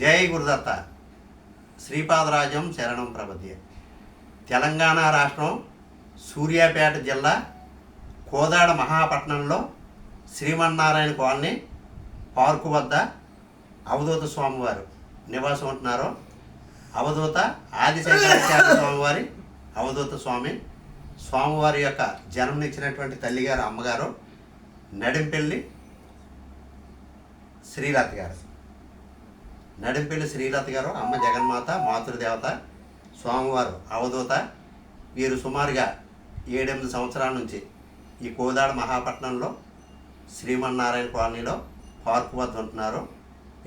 జై గురుదత్త. శ్రీపాదరాజం శరణం ప్రపద్య తెలంగాణ రాష్ట్రం సూర్యాపేట జిల్లా కోదాడ మహాపట్నంలో శ్రీమన్నారాయణ కాలనీ పార్కు వద్ద అవధూత స్వామివారు నివాసం ఉంటున్నారు. అవధూత ఆదిశంకరాచార్య స్వామివారి అవధూత స్వామి. స్వామివారి యొక్క జన్మనిచ్చినటువంటి తల్లిగారు అమ్మగారు నడింపెల్లి శ్రీలత గారు. నడింపెల్లి శ్రీలత గారు అమ్మ జగన్మాత మాతృదేవత స్వామివారు అవధూత. వీరు సుమారుగా ఏడెనిమిది సంవత్సరాల నుంచి ఈ కోదాడ మహాపట్నంలో శ్రీమన్నారాయణ కాలనీలో పార్కు వద్ద ఉంటున్నారు.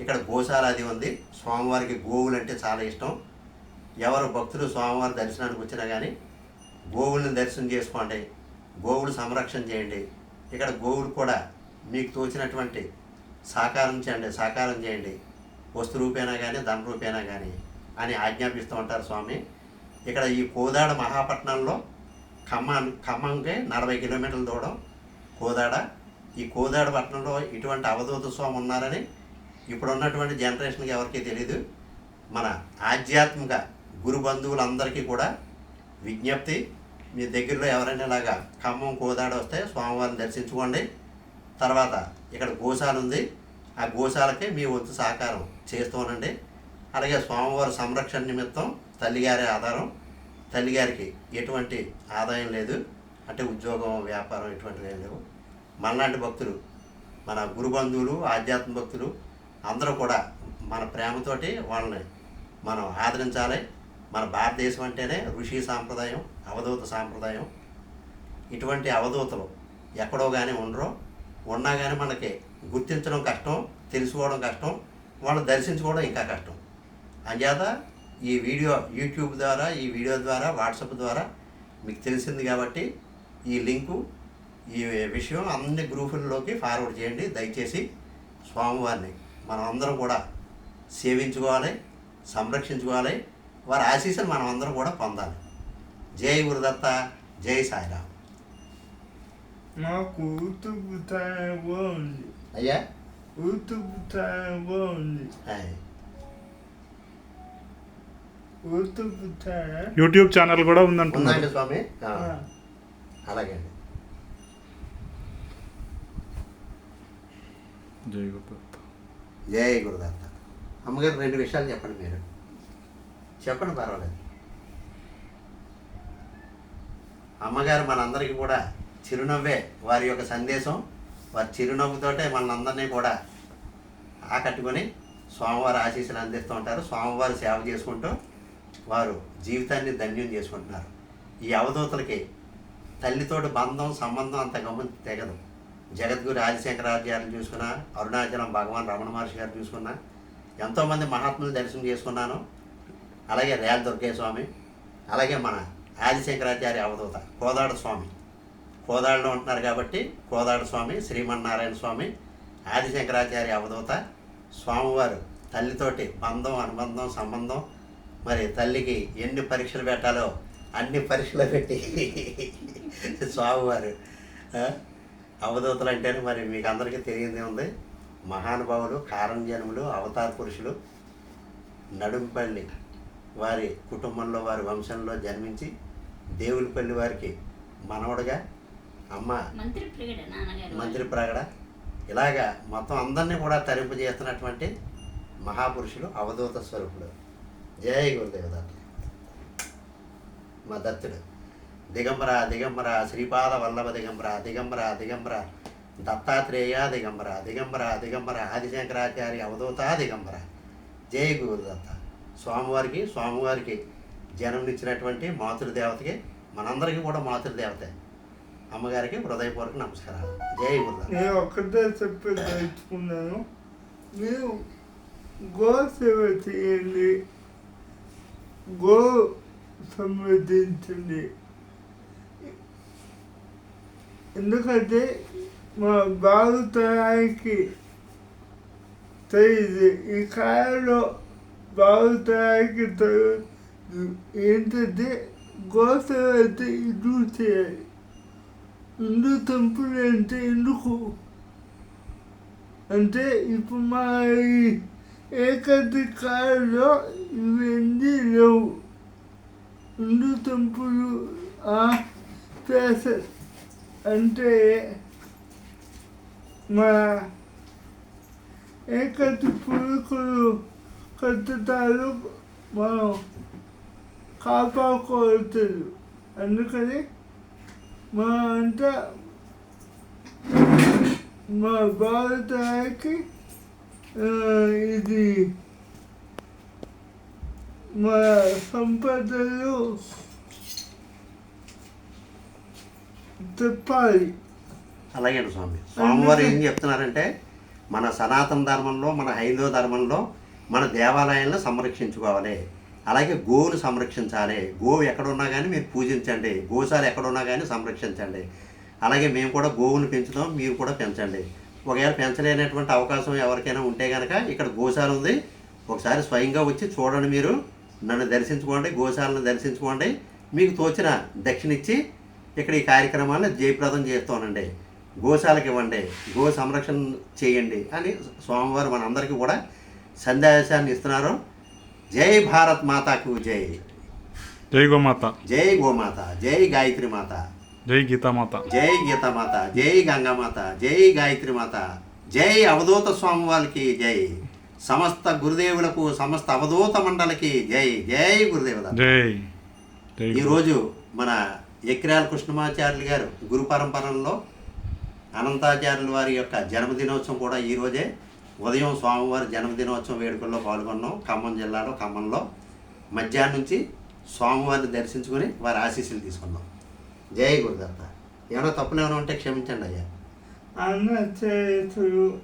ఇక్కడ గోశాల అది ఉంది. స్వామివారికి గోవులు అంటే చాలా ఇష్టం. ఎవరు భక్తులు స్వామివారి దర్శనానికి వచ్చినా కానీ గోవుల్ని దర్శనం చేసుకోండి. గోవులు సంరక్షణ చేయండి. ఇక్కడ గోవులు కూడా మీకు తోచినటువంటి సాకారం చేయండి సాకారం చేయండి. వస్తు రూపేనా కానీ ధన రూపేనా కానీ అని ఆజ్ఞాపిస్తూ ఉంటారు స్వామి. ఇక్కడ ఈ కోదాడ మహాపట్నంలో ఖమ్మం ఖమ్మంకి నలభై కిలోమీటర్ల దూరం కోదాడ. ఈ కోదాడ పట్టణంలో ఇటువంటి అవధూత స్వామి ఉన్నారని ఇప్పుడు ఉన్నటువంటి జనరేషన్కి ఎవరికీ తెలియదు మన ఆధ్యాత్మిక గురు బంధువులందరికీ కూడా విజ్ఞప్తి. మీ దగ్గరలో ఎవరైనా ఇలాగా ఖమ్మం కోదాడ వస్తే స్వామివారిని దర్శించుకోండి. తర్వాత ఇక్కడ గోశాల ఉంది. ఆ గోశాలకి మీ వంతు సహకారం చేస్తూనండి అలాగే స్వామివారి సంరక్షణ నిమిత్తం తల్లిగారి ఆధారం. తల్లిగారికి ఎటువంటి ఆదాయం లేదు. అంటే ఉద్యోగం వ్యాపారం ఎటువంటివి ఏం లేవు. మనలాంటి భక్తులు మన గురు బంధువులు ఆధ్యాత్మ భక్తులు అందరూ కూడా మన ప్రేమతోటి వాళ్ళని మనం ఆదరించాలి. మన భారతదేశం అంటేనే ఋషి సాంప్రదాయం అవధూత సాంప్రదాయం. ఇటువంటి అవధూతలు ఎక్కడో కానీ ఉండరు. ఉన్నా కానీ మనకి గుర్తించడం కష్టం తెలుసుకోవడం కష్టం వాళ్ళు దర్శించుకోవడం ఇంకా కష్టం. అంచేత ఈ వీడియో యూట్యూబ్ ద్వారా ఈ వీడియో ద్వారా వాట్సాప్ ద్వారా మీకు తెలిసింది కాబట్టి ఈ లింకు ఈ విషయం అన్ని గ్రూపుల్లోకి ఫార్వర్డ్ చేయండి. దయచేసి స్వామివారిని మనం అందరం కూడా సేవించుకోవాలి సంరక్షించుకోవాలి. వారి ఆశీస్సులు మనం అందరం కూడా పొందాలి. జై గురుదత్త జై సాయిరామ్. బాగుంది అయ్యా యూట్యూబ్ ఛానల్ కూడా ఉందండి స్వామి? అలాగే అండి. జై గురుదత్త. జై గురుదత్త. అమ్మగారు రెండు విషయాలు చెప్పండి మీరు. చెప్పండి పర్వాలేదు. అమ్మగారు మనందరికీ కూడా చిరునవ్వే వారి యొక్క సందేశం. వారి చిరునవ్వుతోటే మనందరినీ కూడా ఆకట్టుకొని స్వామివారి ఆశీస్సులు అందిస్తూ ఉంటారు. స్వామివారి సేవ చేసుకుంటూ వారు జీవితాన్ని ధన్యం చేసుకుంటున్నారు. ఈ అవధూతలకి తల్లితోటి బంధం సంబంధం అంత గమని తెగదు. జగద్గురు ఆదిశంకరాచార్యులు చూసుకున్నా అరుణాచలం భగవాన్ రమణ మహర్షి గారు చూసుకున్నా ఎంతోమంది మహాత్ములు దర్శనం చేసుకున్నాను. అలాగే రేల దుర్గే స్వామి అలాగే మన ఆదిశంకరాచార్య అవధూత కోదాడ స్వామి. కోదాడలో ఉంటున్నారు కాబట్టి కోదాడ స్వామి శ్రీమన్నారాయణ స్వామి ఆదిశంకరాచార్య అవధూత స్వామివారు తల్లితోటి బంధం అనుబంధం సంబంధం మరి తల్లికి ఎన్ని పరీక్షలు పెట్టాలో అన్ని పరీక్షలు పెట్టి స్వామివారు అవధూతలు అంటేనే మరి మీకు అందరికీ తెలియదే ఉంది. మహానుభావులు కారణజనులు అవతార పురుషులు నడుంపల్లి వారి కుటుంబంలో వారి వంశంలో జన్మించి దేవులపల్లి వారికి మనవడుగా అమ్మ. మంత్రి ప్రగడ ఇలాగా మొత్తం అందరినీ కూడా తరింపజేస్తున్నటువంటి మహాపురుషులు అవధూత స్వరూపుడు జయ గురుదేవ దత్త. మా దత్తుడు. దిగంబర దిగంబర శ్రీపాద వల్లభ దిగంబర దిగంబర దిగంబర దత్తాత్రేయ దిగంబర దిగంబర దిగంబర ఆదిశంకరాచార్య అవధూత దిగంబర. జయ గురుదత్త స్వామివారికి స్వామివారికి జన్మనిచ్చినటువంటి మాతృదేవతకి మనందరికీ కూడా మాతృదేవతే. అమ్మగారికి హృదయపూర్వక నమస్కారాలు. జై గురుదత్త నేను ఒక్కటే చెప్పి తెలుసుకున్నాను మీరు గో సేవ చేయండి. గో సంవర్ధించండి ఎందుకంటే మా బాగుతరానికి తెలియదు. ఈ కాలంలో బాగుతరానికి తెలియదు. ఏంటంటే గోసేవ అయితే ఇది చేయాలి. ఇల్లు తంపులు అంటే ఎందుకు? అంటే ఇప్పుడు మా ఈ కాలంలో ఇవన్నీ లేవు. ఇందు తంపులు ఆ ప్లేసెస్ అంటే మా ఏకది పురుకులు కట్టుతారు మనం కాపాడుకోవచ్చు అందుకని మా అంతా మా భారతానికి ఇది మా సంపదలు చెప్పాలి అలాగే స్వామి. స్వామివారు ఏం చెప్తున్నారంటే మన సనాతన ధర్మంలో మన హైందవ ధర్మంలో మన దేవాలయాలను సంరక్షించుకోవాలి. అలాగే గోవును సంరక్షించాలి. గోవు ఎక్కడున్నా కానీ మీరు పూజించండి. గోశాల ఎక్కడున్నా కానీ సంరక్షించండి. అలాగే మేము కూడా గోవును పెంచుతాం మీరు కూడా పెంచండి. ఒకవేళ పెంచలేనటువంటి అవకాశం ఎవరికైనా ఉంటే కనుక ఇక్కడ గోశాల ఉంది. ఒకసారి స్వయంగా వచ్చి చూడండి మీరు. నన్ను దర్శించుకోండి గోశాలను దర్శించుకోండి. మీకు తోచిన దక్షిణ ఇచ్చి ఇక్కడ ఈ కార్యక్రమాన్ని జయప్రదం చేస్తానండి. గోశాలకు ఇవ్వండి. గో సంరక్షణ చేయండి అని స్వామివారు మనందరికీ కూడా సందేశాన్ని ఇస్తున్నారు. జై భారత్ మాతాకు జై. జై గోమాత. జై గోమాత జై గాయత్రి మాత. జై గీతామాత జై గీతామాత జై గంగామాత జై గాయత్రి మాత. జై అవధూత స్వామి వారికి జై. సమస్త గురుదేవులకు సమస్త అవధూత మండలికి జై జై గురుదేవుల జై జై ఈరోజు మన ఎక్రాల కృష్ణమాచార్యులు గారు గురు పరంపరలో అనంతాచార్యుల వారి యొక్క జన్మదినోత్సవం కూడా ఈరోజే ఉదయం స్వామివారి జన్మదినోత్సవం వేడుకల్లో పాల్గొన్నాం. ఖమ్మం జిల్లాలో ఖమ్మంలో. మధ్యాహ్నం నుంచి స్వామివారిని దర్శించుకొని వారి ఆశీస్సులు తీసుకున్నాం. జై గురుదత్త. ఏమైనా తప్పులు ఏమైనా ఉంటే క్షమించండి అయ్యా. అన్న చేతులు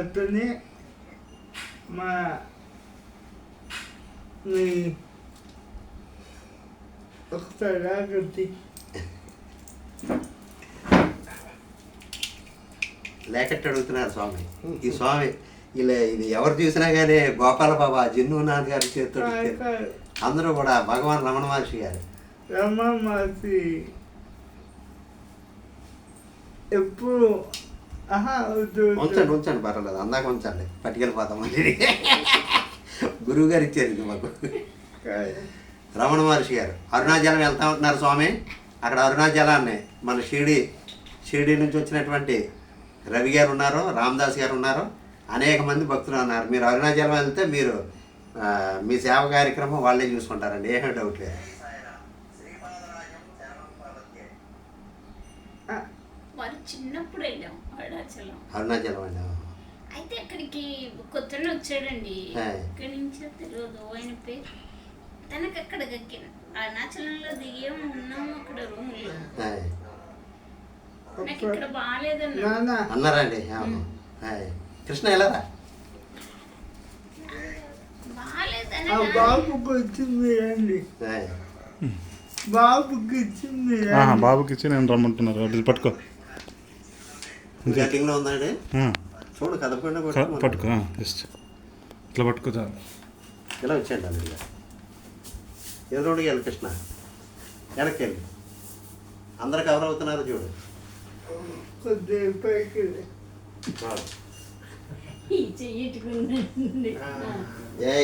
అతని మా ఒకసారి లేకెట్టి అడుగుతున్నారు స్వామి. ఈ స్వామి ఇలా ఇది ఎవరు చూసినా కానీ గోపాల బాబా జిన్నునాథ్ గారి చేతితో అందరూ కూడా భగవాన్ రమణ మహర్షి గారు. ఎప్పుడు? ఆహా వద్దు వద్దు. ఉంచండి ఉంచండి పర్వాలేదు. అందాక ఉంచండి. పట్టుకెళ్ళిపోతాం మళ్ళీ. గురువు గారు ఇచ్చారు ఇది మాకు. రమణ మహర్షి గారు. అరుణాచలం వెళ్తా ఉంటున్నారు స్వామి. అక్కడ అరుణాచలాన్ని మన షిరిడి షిరిడి నుంచి వచ్చినటువంటి రవి గారు ఉన్నారు రామదాస్ గారు ఉన్నారు అనేక మంది భక్తులు ఉన్నారు. మీరు అరుణాచలం వెళ్తే మీరు మీ సేవ కార్యక్రమం వాళ్ళే చూసుకుంటారండి. ఏమీ డౌట్ లేదు. వారు చిన్నప్పుడు వెళ్ళాం అరుణాచలం. అరుణాచలం అండి అయితే అక్కడికి కొత్తనే వచ్చాడండి. ఇక్కడి నుంచో తెలియదు ఆయన పేరు. తనకి అక్కడ అరుణాచలంలో దిగాము ఉన్నాము అక్కడ రూమ్లో ఆ, నాకు ఇక్కడ బాగాలేదన్నా నాన్న అన్నారండి. కృష్ణ ఆ బాబుకి వచ్చింది ఇచ్చింది బాబుకి ఇచ్చి నేను రమ్మంటున్నారు అది పట్టుకో. ఉందండి చూడు కదపకుండా. పట్టుకో జస్ట్. ఇట్లా పట్టుకో చాలు. ఇలా వచ్చేయండి అల్లుడు ఎదురుడికి వెళ్ళి కృష్ణ. వెనక్కి వెళ్ళి. అందరు కవర్ అవుతున్నారు చూడు. కొద్దిగా పైకి జై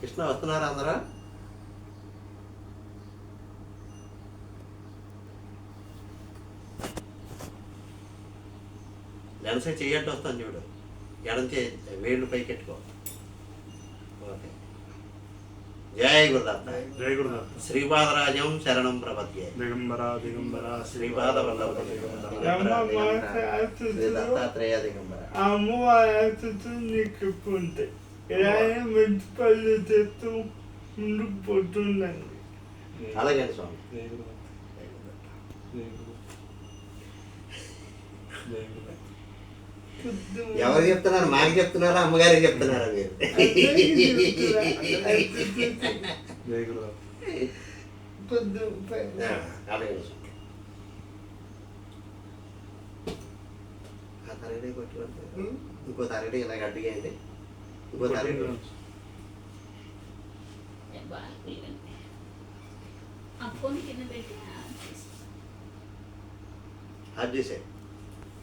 కృష్ణ వస్తున్నారా అందరూ? వెనసే చెయ్యట్టు వస్తాను చూడు. ఎడం చే వేళ్ళు పైకెట్టుకో. జై గురుదత్త జై గురుదత్త శ్రీపాదరాజం శరణం ప్రపద్యే. దిగంబర దిగంబర శ్రీపాద వల్లభ దత్తాత్రేయ దిగంబర. అమ్మవారి నీకు ఇలాగే మంచి ముందుకు పోతుందండి అలాగే స్వామి. ఎవరు చెప్తున్నారు? మాకు చెప్తున్నారా అమ్మగారికి చెప్తున్నారా మీరు. ఆ, అలాగే ఆ తరగతి కొట్టుకుంటే ఇంకో తరగతి ఇలా గట్టిగేయండి ఇంకో చేసి- హార్డ్ డిస్క్